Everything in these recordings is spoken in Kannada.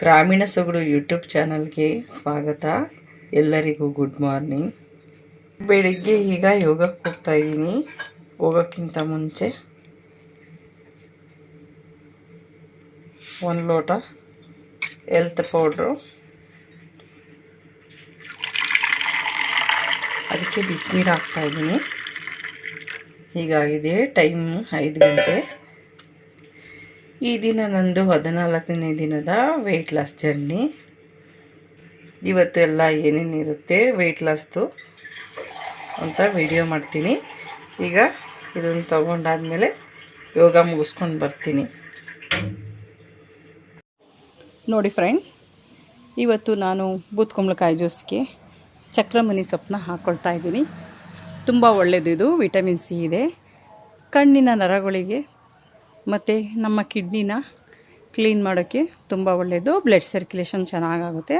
ಗ್ರಾಮೀಣ ಸೊಗಡು ಯೂಟ್ಯೂಬ್ ಚಾನಲ್ಗೆ ಸ್ವಾಗತ. ಎಲ್ಲರಿಗೂ ಗುಡ್ ಮಾರ್ನಿಂಗ್. ಬೆಳಿಗ್ಗೆ ಈಗ ಯೋಗಕ್ಕೆ ಹೋಗ್ತಾ ಇದ್ದೀನಿ. ಹೋಗೋಕ್ಕಿಂತ ಮುಂಚೆ ಒಂದು ಲೋಟ ಎಲ್ತ್ ಪೌಡ್ರು ಅದಕ್ಕೆ ಬಿಸಿನೀರು ಹಾಕ್ತಾಯಿದ್ದೀನಿ ಹೀಗಾಗಿದೆ ಟೈಮ್ ಐದು ಗಂಟೆ. ಈ ದಿನ ನಂದು ಹದಿನಾಲ್ಕನೇ ದಿನದ ವೆಯ್ಟ್ ಲಾಸ್ ಜರ್ನಿ ಇವತ್ತೆಲ್ಲ ಏನೇನಿರುತ್ತೆ ವೆಯ್ಟ್ ಲಾಸ್ದು ಅಂತ ವಿಡಿಯೋ ಮಾಡ್ತೀನಿ. ಈಗ ಇದನ್ನು ತೊಗೊಂಡಾದಮೇಲೆ ಯೋಗ ಮುಗಿಸ್ಕೊಂಡು ಬರ್ತೀನಿ. ನೋಡಿ ಫ್ರೆಂಡ್ ಇವತ್ತು ನಾನು ಬೂತ್ಕುಂಬಳಕಾಯಿ ಜ್ಯೂಸ್ಗೆ ಚಕ್ರಮುನಿ ಸೊಪ್ಪನ್ನ ಹಾಕ್ಕೊಳ್ತಾ ಇದ್ದೀನಿ. ತುಂಬ ಒಳ್ಳೆಯದು ಇದು ವಿಟಮಿನ್ ಸಿ ಇದೆ. ಕಣ್ಣಿನ ನರಗಳಿಗೆ ಮತ್ತು ನಮ್ಮ ಕಿಡ್ನಿನ ಕ್ಲೀನ್ ಮಾಡೋಕ್ಕೆ ತುಂಬ ಒಳ್ಳೆಯದು ಬ್ಲಡ್ ಸರ್ಕ್ಯುಲೇಷನ್ ಚೆನ್ನಾಗಾಗುತ್ತೆ.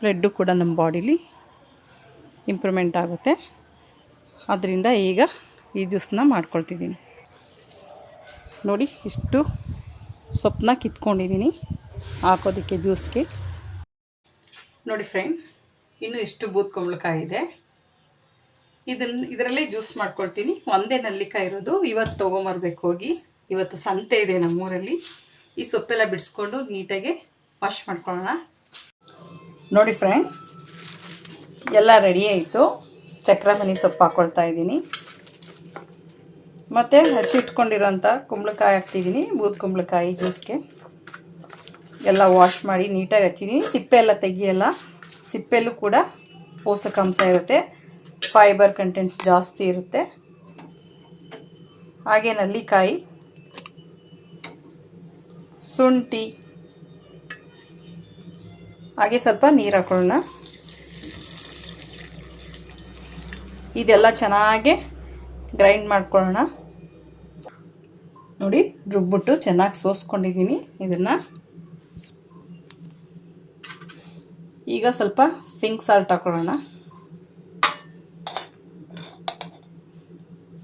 ಬ್ಲಡ್ಡು ಕೂಡ ನಮ್ಮ ಬಾಡೀಲಿ ಇಂಪ್ರೂವ್ಮೆಂಟ್ ಆಗುತ್ತೆ. ಅದರಿಂದ ಈಗ ಈ ಜ್ಯೂಸನ್ನ ಮಾಡ್ಕೊಳ್ತಿದ್ದೀನಿ. ನೋಡಿ, ಇಷ್ಟು ಸೊಪ್ಪನ್ನ ಕಿತ್ಕೊಂಡಿದ್ದೀನಿ ಹಾಕೋದಕ್ಕೆ ಜ್ಯೂಸ್ಗೆ. ನೋಡಿ ಫ್ರೆಂಡ್, ಇನ್ನು ಇಷ್ಟು ಬೂತ್ ಕುಂಬಳಕಾಯಿ ಇದೆ. ಇದನ್ನು ಇದರಲ್ಲೇ ಜ್ಯೂಸ್ ಮಾಡ್ಕೊಳ್ತೀನಿ. ಒಂದೇ ನಲ್ಲಿಕಾಯಿ ಇರೋದು. ಇವತ್ತು ತೊಗೊಂಬರ್ಬೇಕು ಹೋಗಿ. ಇವತ್ತು ಸಂತೆ ಇದೆ ನಮ್ಮೂರಲ್ಲಿ. ಈ ಸೊಪ್ಪೆಲ್ಲ ಬಿಡಿಸ್ಕೊಂಡು ನೀಟಾಗಿ ವಾಶ್ ಮಾಡ್ಕೊಳ್ಳೋಣ. ನೋಡಿ ಫ್ರೆಂಡ್ ಎಲ್ಲ ರೆಡಿ ಆಯಿತು. ಚಕ್ರಮಣಿ ಸೊಪ್ಪು ಹಾಕ್ಕೊಳ್ತಾ ಇದ್ದೀನಿ. ಮತ್ತು ಹಚ್ಚಿಟ್ಕೊಂಡಿರೋಂಥ ಕುಂಬಳಕಾಯಿ ಹಾಕ್ತಿದ್ದೀನಿ, ಬೂದ್ ಕುಂಬಳಕಾಯಿ ಜ್ಯೂಸ್ಗೆ ಎಲ್ಲ ವಾಶ್ ಮಾಡಿ ನೀಟಾಗಿ ಹಚ್ಚಿದ್ದೀನಿ. ಸಿಪ್ಪೆ ಎಲ್ಲ ತೆಗಿಯಲ್ಲ, ಸಿಪ್ಪೆಲ್ಲೂ ಕೂಡ ಪೋಷಕಾಂಶ ಇರುತ್ತೆ. ಫೈಬರ್ ಕಂಟೆಂಟ್ಸ್ ಜಾಸ್ತಿ ಇರುತ್ತೆ. ಹಾಗೆ ನಲ್ಲಿಕಾಯಿ. ಶುಂಠಿ. ಹಾಗೆ ಸ್ವಲ್ಪ ನೀರು ಹಾಕೊಳ್ಳೋಣ. ಇದೆಲ್ಲ ಚೆನ್ನಾಗಿ ಗ್ರೈಂಡ್ ಮಾಡ್ಕೊಳ್ಳೋಣ. ನೋಡಿ, ರುಬ್ಬಿಟ್ಟು ಚೆನ್ನಾಗಿ ಸೋಸ್ಕೊಂಡಿದ್ದೀನಿ ಇದನ್ನು. ಈಗ ಸ್ವಲ್ಪ ಸಿಂಕ್ ಸಾಲ್ಟ್ ಹಾಕೊಳ್ಳೋಣ.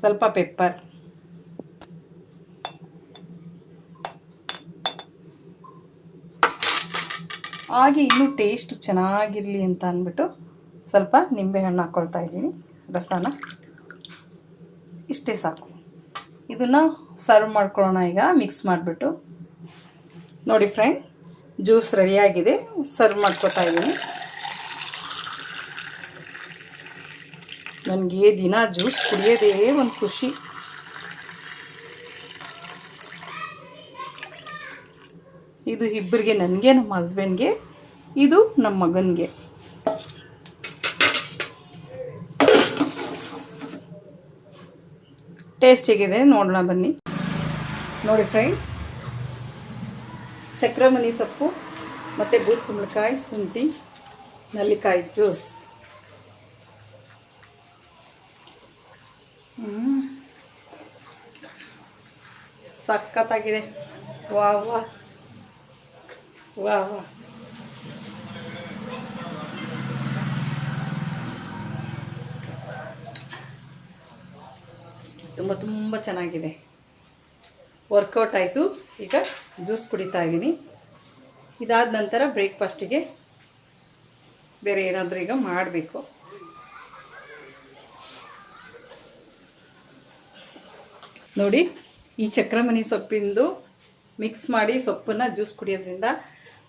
ಸ್ವಲ್ಪ ಪೆಪ್ಪರ್. ಹಾಗೆ ಇನ್ನೂ ಟೇಸ್ಟ್ ಚೆನ್ನಾಗಿರಲಿ ಅಂತ ಅಂದ್ಬಿಟ್ಟು ಸ್ವಲ್ಪ ನಿಂಬೆಹಣ್ಣು ಹಾಕ್ಕೊಳ್ತಾ ಇದ್ದೀನಿ, ರಸನ. ಇಷ್ಟೇ ಸಾಕು. ಇದನ್ನು ಸರ್ವ್ ಮಾಡ್ಕೊಳ್ಳೋಣ ಈಗ ಮಿಕ್ಸ್ ಮಾಡಿಬಿಟ್ಟು. ನೋಡಿ ಫ್ರೆಂಡ್ ಜ್ಯೂಸ್ ರೆಡಿಯಾಗಿದೆ ಸರ್ವ್ ಮಾಡ್ಕೊತಾ ಇದ್ದೀನಿ. ನನಗೆ ದಿನ ಜ್ಯೂಸ್ ಕುಡಿಯೋದೇ ಒಂದು ಖುಷಿ. ಇದು ಇಬ್ಬರಿಗೆ ನನಗೆ, ನಮ್ಮ ಹಸ್ಬೆಂಡ್ಗೆ ಇದು ನಮ್ಮ ಮಗನಿಗೆ. ಟೇಸ್ಟ್ ಹೇಗಿದೆ? ನೋಡೋಣ ಬನ್ನಿ. ನೋಡಿ ಫ್ರೆಂಡ್, ಚಕ್ರಮಣಿ ಸೊಪ್ಪು, ಮತ್ತು ಬೂತ್ ಕುಂಬಳಕಾಯಿ, ಶುಂಠಿ, ನಲ್ಲಿಕಾಯಿ ಜ್ಯೂಸ್. ಸಖತ್ತಾಗಿದೆ. ವಾ ವಾ ವಾ ವಾ ತುಂಬ ತುಂಬ ಚೆನ್ನಾಗಿದೆ. ವರ್ಕೌಟ್ ಆಯಿತು. ಈಗ ಜ್ಯೂಸ್ ಕುಡಿತಾ ಇದ್ದೀನಿ. ಇದಾದ ನಂತರ ಬ್ರೇಕ್ಫಾಸ್ಟಿಗೆ ಬೇರೆ ಏನಾದರೂ ಈಗ ಮಾಡಬೇಕು. ನೋಡಿ, ಈ ಚಕ್ರಮಣಿ ಸೊಪ್ಪಿಂದು ಮಿಕ್ಸ್ ಮಾಡಿ ಸೊಪ್ಪನ್ನು ಜ್ಯೂಸ್ ಕುಡಿಯೋದ್ರಿಂದ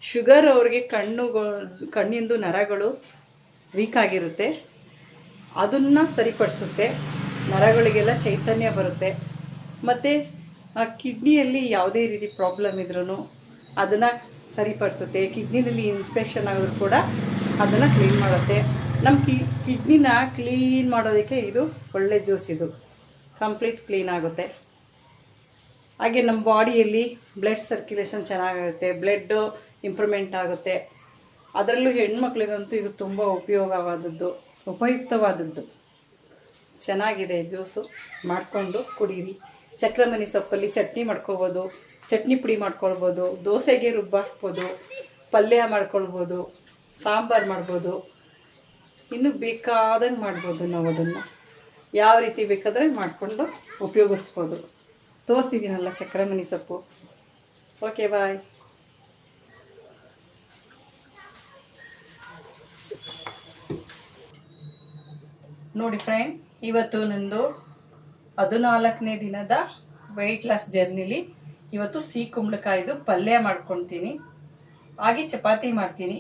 ಶುಗರ್ ಅವ್ರಿಗೆ ಕಣ್ಣುಗಳು ಕಣ್ಣಿಂದು ನರಗಳು ವೀಕ್ ಆಗಿರುತ್ತೆ. ಅದನ್ನು ಸರಿಪಡಿಸುತ್ತೆ. ನರಗಳಿಗೆಲ್ಲ ಚೈತನ್ಯ ಬರುತ್ತೆ. ಮತ್ತು ಕಿಡ್ನಿಯಲ್ಲಿ ಯಾವುದೇ ರೀತಿ ಪ್ರಾಬ್ಲಮ್ ಇದ್ರೂ ಅದನ್ನು ಸರಿಪಡಿಸುತ್ತೆ. ಕಿಡ್ನಿನಲ್ಲಿ ಇನ್ಸ್ಪೆಕ್ಷನ್ ಆದರೂ ಕೂಡ ಅದನ್ನು ಕ್ಲೀನ್ ಮಾಡುತ್ತೆ. ನಮ್ಮ ಕಿ, ಕಿಡ್ನಿನ ಕ್ಲೀನ್ ಮಾಡೋದಕ್ಕೆ ಇದು ಒಳ್ಳೆ ಜ್ಯೂಸ್ ಇದು. ಕಂಪ್ಲೀಟ್ ಕ್ಲೀನ್ ಆಗುತ್ತೆ. ಹಾಗೆ ನಮ್ಮ ಬಾಡಿಯಲ್ಲಿ ಬ್ಲಡ್ ಸರ್ಕ್ಯುಲೇಷನ್ ಚೆನ್ನಾಗಿರುತ್ತೆ. ಬ್ಲಡ್ಡು ಇಂಪ್ರೂವ್ಮೆಂಟ್ ಆಗುತ್ತೆ. ಅದರಲ್ಲೂ ಹೆಣ್ಮಕ್ಳಿಗಂತೂ ಇದು ತುಂಬ ಉಪಯೋಗವಾದದ್ದು, ಉಪಯುಕ್ತವಾದದ್ದು. ಚೆನ್ನಾಗಿದೆ ಜ್ಯೂಸು, ಮಾಡಿಕೊಂಡು ಕುಡೀರಿ. ಚಕ್ರಮಣಿ ಸೊಪ್ಪಲ್ಲಿ ಚಟ್ನಿ ಮಾಡ್ಕೊಬೋದು, ಚಟ್ನಿ ಪುಡಿ ಮಾಡ್ಕೊಳ್ಬೋದು, ದೋಸೆಗೆ ರುಬ್ಬಾಕ್ಬೋದು ಪಲ್ಯ ಮಾಡ್ಕೊಳ್ಬೋದು, ಸಾಂಬಾರು ಮಾಡ್ಬೋದು. ಇನ್ನು ಬೇಕಾದಂಗೆ ಮಾಡ್ಬೋದು ನಾವು ಅದನ್ನು. ಯಾವ ರೀತಿ ಬೇಕಾದ್ರೆ ಮಾಡಿಕೊಂಡು ಉಪಯೋಗಿಸ್ಬೋದು. ತೋರಿಸಿದ್ದೀನಲ್ಲ ಚಕ್ರಮಣಿ ಸೊಪ್ಪು. ಓಕೆ ಬಾಯ್ ನೋಡಿ ಫ್ರೆಂಡ್ ಇವತ್ತು ನಂದು ಹದಿನಾಲ್ಕನೇ ದಿನದ ವೆಯ್ಟ್ ಲಾಸ್ ಜರ್ನಿಲಿ ಇವತ್ತು ಸಿಹಿ ಕುಂಬಳಕಾಯಿದು ಪಲ್ಯ ಮಾಡ್ಕೊಳ್ತೀನಿ ಹಾಗೆ ಚಪಾತಿ ಮಾಡ್ತೀನಿ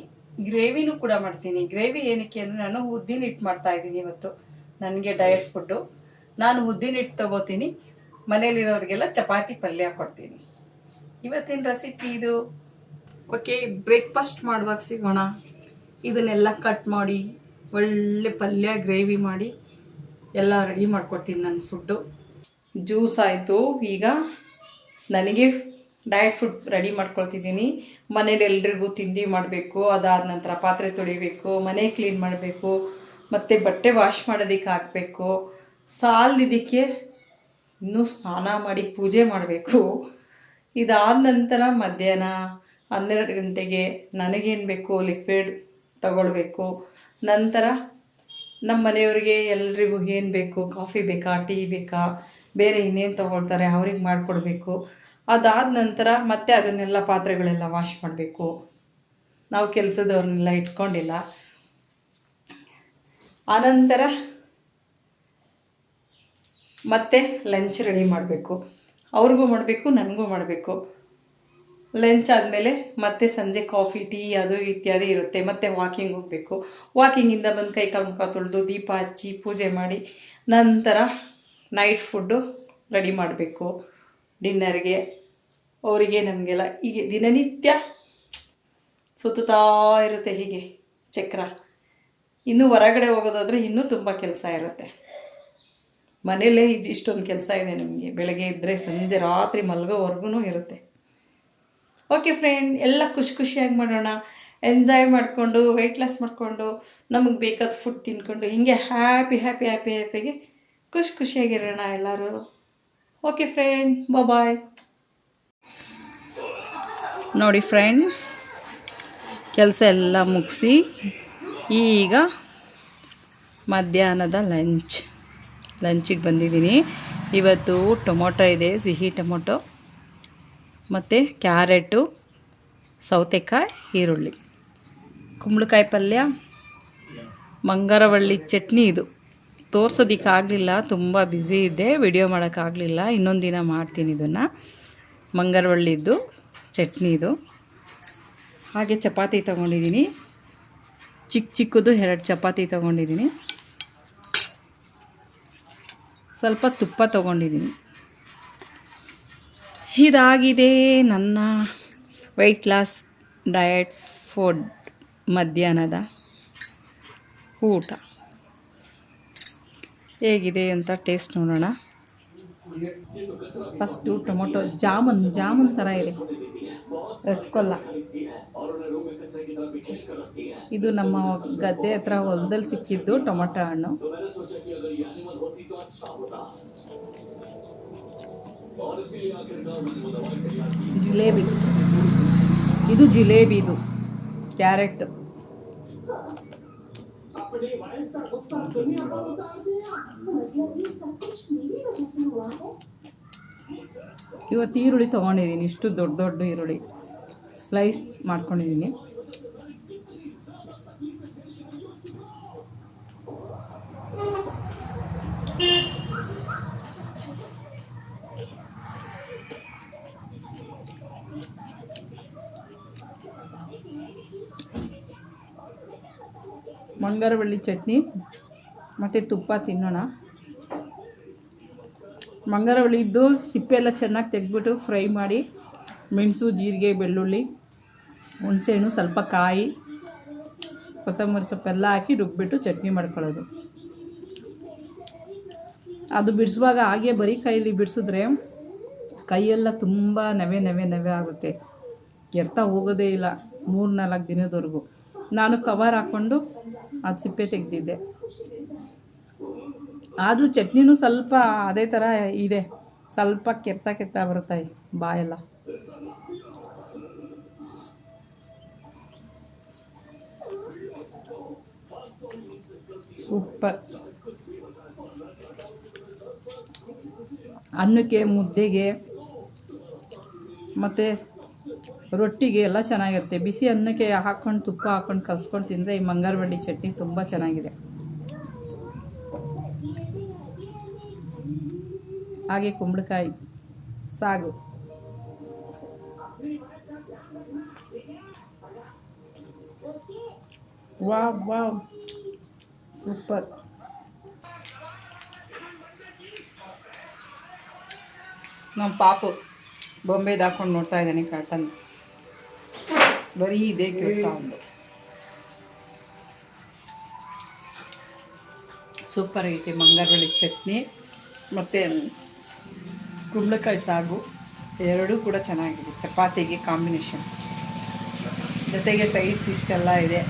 ಗ್ರೇವಿನೂ ಕೂಡ ಮಾಡ್ತೀನಿ. ಗ್ರೇವಿ ಏನಕ್ಕೆ ಅಂದರೆ ನಾನು ಉದ್ದಿನ ಹಿಟ್ಟು ಮಾಡ್ತಾ ಇದ್ದೀನಿ ಇವತ್ತು ನನಗೆ ಡಯಟ್ ಫುಡ್ಡು ನಾನು ಉದ್ದಿನ ಹಿಟ್ಟು ತಗೋತೀನಿ ಮನೇಲಿರೋರಿಗೆಲ್ಲ ಚಪಾತಿ ಪಲ್ಯ ಕೊಡ್ತೀನಿ. ಇವತ್ತಿನ ರೆಸಿಪಿ ಇದು? ಓಕೆ ಬ್ರೇಕ್ಫಾಸ್ಟ್ ಮಾಡುವಾಗ ಸಿಗೋಣ. ಇದನ್ನೆಲ್ಲ ಕಟ್ ಮಾಡಿ ಒಳ್ಳೆ ಪಲ್ಯ ಗ್ರೇವಿ ಮಾಡಿ ಎಲ್ಲ ರೆಡಿ ಮಾಡ್ಕೊಡ್ತೀನಿ ನನ್ನ ಫುಡ್ಡು ಜ್ಯೂಸ್ ಆಯಿತು. ಈಗ ನನಗೆ ಡಯಟ್ ಫುಡ್ ರೆಡಿ ಮಾಡ್ಕೊಳ್ತಿದ್ದೀನಿ. ಮನೇಲಿ ಎಲ್ರಿಗೂ ತಿಂಡಿ ಮಾಡಬೇಕು. ಅದಾದ ನಂತರ ಪಾತ್ರೆ ತೊಳಿಬೇಕು, ಮನೆ ಕ್ಲೀನ್ ಮಾಡಬೇಕು, ಮತ್ತು ಬಟ್ಟೆ ವಾಶ್ ಮಾಡೋದಕ್ಕೆ ಹಾಕಬೇಕು. ಸಾಲದಿದ್ದಕ್ಕೆ ಇನ್ನೂ ಸ್ನಾನ ಮಾಡಿ ಪೂಜೆ ಮಾಡಬೇಕು. ಇದಾದ ನಂತರ ಮಧ್ಯಾಹ್ನ ಹನ್ನೆರಡು ಗಂಟೆಗೆ ನನಗೇನು ಬೇಕು? ಲಿಕ್ವಿಡ್ ತಗೊಳ್ಬೇಕು. ನಂತರ ನಮ್ಮ ಮನೆಯವರಿಗೆ ಎಲ್ರಿಗೂ ಏನು ಬೇಕು, ಕಾಫಿ ಬೇಕಾ, ಟೀ ಬೇಕಾ, ಬೇರೆ ಇನ್ನೇನು ತೊಗೊಳ್ತಾರೆ ಅವ್ರಿಗೆ ಮಾಡಿಕೊಡ್ಬೇಕು. ಅದಾದ ನಂತರ ಮತ್ತೆ ಅದನ್ನೆಲ್ಲ ಪಾತ್ರೆಗಳೆಲ್ಲ ವಾಶ್ ಮಾಡಬೇಕು. ನಾವು ಕೆಲಸದವ್ರನ್ನೆಲ್ಲ ಇಟ್ಕೊಂಡಿಲ್ಲ. ಆನಂತರ ಮತ್ತೆ ಲಂಚ್ ರೆಡಿ ಮಾಡಬೇಕು. ಅವ್ರಿಗೂ ಮಾಡಬೇಕು, ನನಗೂ ಮಾಡಬೇಕು. ಲಂಚ್ ಆದಮೇಲೆ ಮತ್ತೆ ಸಂಜೆ ಕಾಫಿ ಟೀ ಅದು ಇತ್ಯಾದಿ ಇರುತ್ತೆ. ಮತ್ತೆ ವಾಕಿಂಗ್ ಹೋಗಬೇಕು. ವಾಕಿಂಗಿಂದ ಬಂದು ಕೈ ಕಾಲು ಮುಖ ತೊಳೆದು ದೀಪ ಹಚ್ಚಿ ಪೂಜೆ ಮಾಡಿ ನಂತರ ನೈಟ್ ಫುಡ್ಡು ರೆಡಿ ಮಾಡಬೇಕು. ಡಿನ್ನರ್ಗೆ ಅವರಿಗೆ ನಮಗೆಲ್ಲ ಹೀಗೆ ದಿನನಿತ್ಯ ಸುತ್ತುತ್ತಾ ಇರುತ್ತೆ ಹೀಗೆ ಚಕ್ರ. ಇನ್ನು ಹೊರಗಡೆ ಹೋಗೋದಾದರೆ ಇನ್ನೂ ತುಂಬ ಕೆಲಸ ಇರುತ್ತೆ. ಮನೆಯಲ್ಲೇ ಇಷ್ಟೊಂದು ಕೆಲಸ ಇದೆ ನಿಮಗೆ. ಬೆಳಗ್ಗೆ ಇದ್ದರೆ ಸಂಜೆ ರಾತ್ರಿ ಮಲಗೋವರೆಗೂ ಇರುತ್ತೆ. ಓಕೆ ಫ್ರೆಂಡ್ ಎಲ್ಲ ಖುಷಿ ಖುಷಿಯಾಗಿ ಮಾಡೋಣ. ಎಂಜಾಯ್ ಮಾಡಿಕೊಂಡು ವೆಯ್ಟ್ ಲಾಸ್ ಮಾಡಿಕೊಂಡು, ನಮಗೆ ಬೇಕಾದ ಫುಡ್ ತಿನ್ಕೊಂಡು, ಹೀಗೆ ಹ್ಯಾಪಿ ಹ್ಯಾಪಿ ಹ್ಯಾಪಿ ಹ್ಯಾಪಿಗೆ ಖುಷಿ ಖುಷಿಯಾಗಿರೋಣ ಎಲ್ಲರೂ. ಓಕೆ ಫ್ರೆಂಡ್ ಬಾಯ್ ನೋಡಿ ಫ್ರೆಂಡ್ ಕೆಲಸ ಎಲ್ಲ ಮುಗಿಸಿ, ಈಗ ಮಧ್ಯಾಹ್ನದ ಲಂಚ್ ಲಂಚಿಗೆ ಬಂದಿದ್ದೀನಿ. ಇವತ್ತು ಟೊಮೊಟೊ ಇದೆ, ಸಿಹಿ ಟೊಮೊಟೊ. ಮತ್ತು ಕ್ಯಾರೆಟು, ಸೌತೆಕಾಯಿ, ಈರುಳ್ಳಿ. ಕುಂಬಳಕಾಯಿ ಪಲ್ಯ, ಮಂಗರವಳ್ಳಿ ಚಟ್ನಿ ಇದು. ತೋರ್ಸೋದಕ್ಕಾಗಲಿಲ್ಲ, ತುಂಬ ಬ್ಯುಸಿ ಇದ್ದೆ ವಿಡಿಯೋ ಮಾಡೋಕ್ಕಾಗಲಿಲ್ಲ, ಇನ್ನೊಂದು ದಿನ ಮಾಡ್ತೀನಿ ಇದನ್ನು. ಮಂಗರವಳ್ಳಿದ್ದು ಚಟ್ನಿ ಇದು. ಹಾಗೆ ಚಪಾತಿ ತೊಗೊಂಡಿದ್ದೀನಿ ಚಿಕ್ಕ ಚಿಕ್ಕದು ಎರಡು ಚಪಾತಿ ತೊಗೊಂಡಿದ್ದೀನಿ ಸ್ವಲ್ಪ ತುಪ್ಪ ತೊಗೊಂಡಿದ್ದೀನಿ ಇದಾಗಿದೆ ನನ್ನ ವೆಯ್ಟ್ ಲಾಸ್ ಡಯಟ್ ಫುಡ್ ಮಧ್ಯಾಹ್ನದ ಊಟ. ಹೇಗಿದೆ ಅಂತ ಟೇಸ್ಟ್ ನೋಡೋಣ. ಫಸ್ಟು ಟೊಮೊಟೊ ಜಾಮೂನ್ ಜಾಮೂನ್ ಥರ ಇದೆ. ರಸಗೊಲ್ಲ. ಇದು ನಮ್ಮ ಗದ್ದೆ ಹತ್ರ ಹೊಲದಲ್ಲಿ ಸಿಕ್ಕಿದ್ದು ಟೊಮೊಟೊ ಹಣ್ಣು. ಜಿಲೇಬಿ. ಇದು ಜಿಲೇಬಿ ಇದು. ಕ್ಯಾರೆಟ್. ಇವತ್ತು ಈರುಳ್ಳಿ ತೊಗೊಂಡಿದ್ದೀನಿ. ಇಷ್ಟು ದೊಡ್ಡ ದೊಡ್ಡ ಈರುಳ್ಳಿ. ಸ್ಲೈಸ್ ಮಾಡ್ಕೊಂಡಿದ್ದೀನಿ. ಮಂಗರವಳ್ಳಿ ಚಟ್ನಿ, ಮತ್ತು ತುಪ್ಪ ತಿನ್ನೋಣ. ಮಂಗರವಳ್ಳಿದ್ದು ಸಿಪ್ಪೆ ಎಲ್ಲ ಚೆನ್ನಾಗಿ ತೆಗೆದ್ಬಿಟ್ಟು ಫ್ರೈ ಮಾಡಿ, ಮೆಣಸು, ಜೀರಿಗೆ, ಬೆಳ್ಳುಳ್ಳಿ, ಹುಣಸೆಹಣ್ಣು, ಸ್ವಲ್ಪ ಕಾಯಿ, ಕೊತ್ತಂಬರಿ ಸೊಪ್ಪೆಲ್ಲ ಹಾಕಿ ರುಬ್ಬಿಟ್ಟು ಚಟ್ನಿ ಮಾಡ್ಕೊಳ್ಳೋದು. ಅದು ಬಿಡಿಸುವಾಗ ಹಾಗೆ ಬರೀ ಕೈಯಲ್ಲಿ ಬಿಡಿಸಿದ್ರೆ ಕೈಯೆಲ್ಲ ತುಂಬ ನವೆ ನವೆ ನವೆ ಆಗುತ್ತೆ. ಕೆರ್ತಾ ಹೋಗೋದೇ ಇಲ್ಲ ಮೂರು ನಾಲ್ಕು ದಿನದವರೆಗೂ. ನಾನು ಕವರ್ ಹಾಕ್ಕೊಂಡು ಅದು ಸಿಪ್ಪೆ ತೆಗೆದಿದ್ದೆ. ಆದರೂ ಚಟ್ನಿನೂ ಸ್ವಲ್ಪ ಅದೇ ಥರ ಇದೆ. ಸ್ವಲ್ಪ ಕೆತ್ತ ಕೆತ್ತ ಬರುತ್ತೆ ಬಾಯೆಲ್ಲ. ಸೂಪರ್. ಅನ್ನಕ್ಕೆ, ಮುದ್ದೆಗೆ, ಮತ್ತು ರೊಟ್ಟಿಗೆ ಎಲ್ಲ ಚೆನ್ನಾಗಿರುತ್ತೆ. ಬಿಸಿ ಅನ್ನಕ್ಕೆ ಹಾಕ್ಕೊಂಡು ತುಪ್ಪ ಹಾಕ್ಕೊಂಡು ಕಲ್ಸ್ಕೊಂಡು ತಿಂದರೆ ಈ ಮಂಗರವಳ್ಳಿ ಚಟ್ನಿ ತುಂಬ ಚೆನ್ನಾಗಿದೆ. ಹಾಗೆ ಕುಂಬಳಕಾಯಿ, ಸಾಗು. Wow wow. ಸೂಪರ್. ನಮ್ಮ ಪಾಪು ಬೊಂಬೆದು ಹಾಕೊಂಡು ನೋಡ್ತಾ ಇದ್ದಾನೆ ಕಾರ್ಟನ್ ಬರೀ ಇದೇ ಕೆಲಸ ಒಂದು. ಸೂಪರ್ ಐತೆ ಮಂಗಾರಬಳ್ಳಿ ಚಟ್ನಿ ಮತ್ತು ಕುಂಬಳಕಾಯಿ ಸಾಗು ಎರಡೂ ಕೂಡ ಚೆನ್ನಾಗಿದೆ ಚಪಾತಿಗೆ ಕಾಂಬಿನೇಷನ್. ಜೊತೆಗೆ ಸೈಡ್ಸ್ ಇಷ್ಟೆಲ್ಲ ಇದೆ.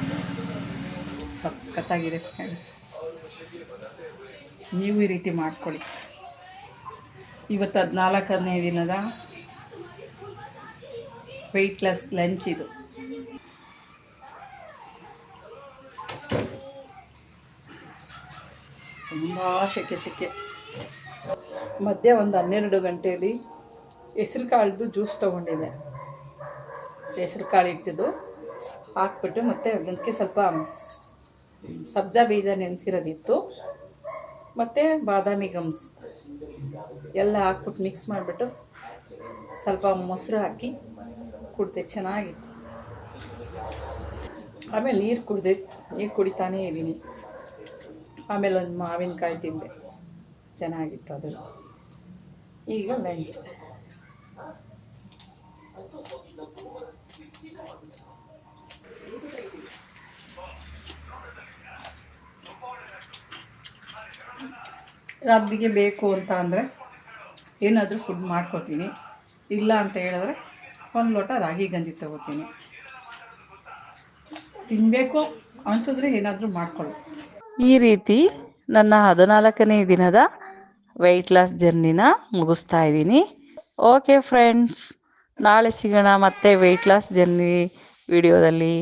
ಸಖತ್ತಾಗಿದೆ ನೀವು ಈ ರೀತಿ ಮಾಡ್ಕೊಳ್ಳಿ. ಇವತ್ತು ಹದಿನಾಲ್ಕನೇ ದಿನದ ವೆಯ್ಟ್ಲೆಸ್ ಲಂಚ್ ಇದು. ತುಂಬ ಸೆಕೆ ಸೆಕೆ ಮಧ್ಯ ಒಂದು ಹನ್ನೆರಡು ಗಂಟೆಯಲ್ಲಿ ಹೆಸ್ರು ಕಾಳ್ದು ಜ್ಯೂಸ್ ತೊಗೊಂಡಿದ್ದೆ. ಹೆಸ್ರು ಕಾಳು ಇಟ್ಟಿದ್ದು, ಹಾಕ್ಬಿಟ್ಟು ಮತ್ತು ಅದಕ್ಕೆ ಸ್ವಲ್ಪ ಸಬ್ಜಾ ಬೀಜ ನೆನೆಸಿರೋದಿತ್ತು. ಮತ್ತು ಬಾದಾಮಿ ಗಮ್ಸ್ ಎಲ್ಲ ಹಾಕ್ಬಿಟ್ಟು ಮಿಕ್ಸ್ ಮಾಡಿಬಿಟ್ಟು ಸ್ವಲ್ಪ ಮೊಸರು ಹಾಕಿ ಕುಡಿದೆ, ಚೆನ್ನಾಗಿತ್ತು. ಆಮೇಲೆ ನೀರು ಕುಡಿದೆ, ನೀರು ಕುಡಿತಾನೇ ಇದ್ದೀನಿ. ಆಮೇಲೆ ಒಂದು ಮಾವಿನಕಾಯಿ ತಿಂದೆ. ಚೆನ್ನಾಗಿತ್ತು ಅದು. ಈಗ ಲಂಚ್ ರಾತ್ರಿಗೆ ಬೇಕು ಅಂತ ಅಂದರೆ ಏನಾದರೂ ಫುಡ್ ಮಾಡ್ಕೊತೀನಿ. ಇಲ್ಲ ಅಂತ ಹೇಳಿದ್ರೆ ಒಂದು ಲೋಟ ರಾಗಿ ಗಂಜಿ ತಗೋತೀನಿ. ತಿನ್ನಬೇಕು ಅನ್ಸಿದ್ರೆ ಏನಾದರೂ ಮಾಡ್ಕೊಳ್ಳಿ. ಈ ರೀತಿ ನನ್ನ ಹದಿನಾಲ್ಕನೇ ದಿನದ ವೆಯ್ಟ್ ಲಾಸ್ ಜರ್ನಿನ ಮುಗಿಸ್ತಾ ಇದ್ದೀನಿ. ಓಕೆ ಫ್ರೆಂಡ್ಸ್ ನಾಳೆ ಸಿಗೋಣ ಮತ್ತೆ ವೆಯ್ಟ್ ಲಾಸ್ ಜರ್ನಿ ವಿಡಿಯೋದಲ್ಲಿ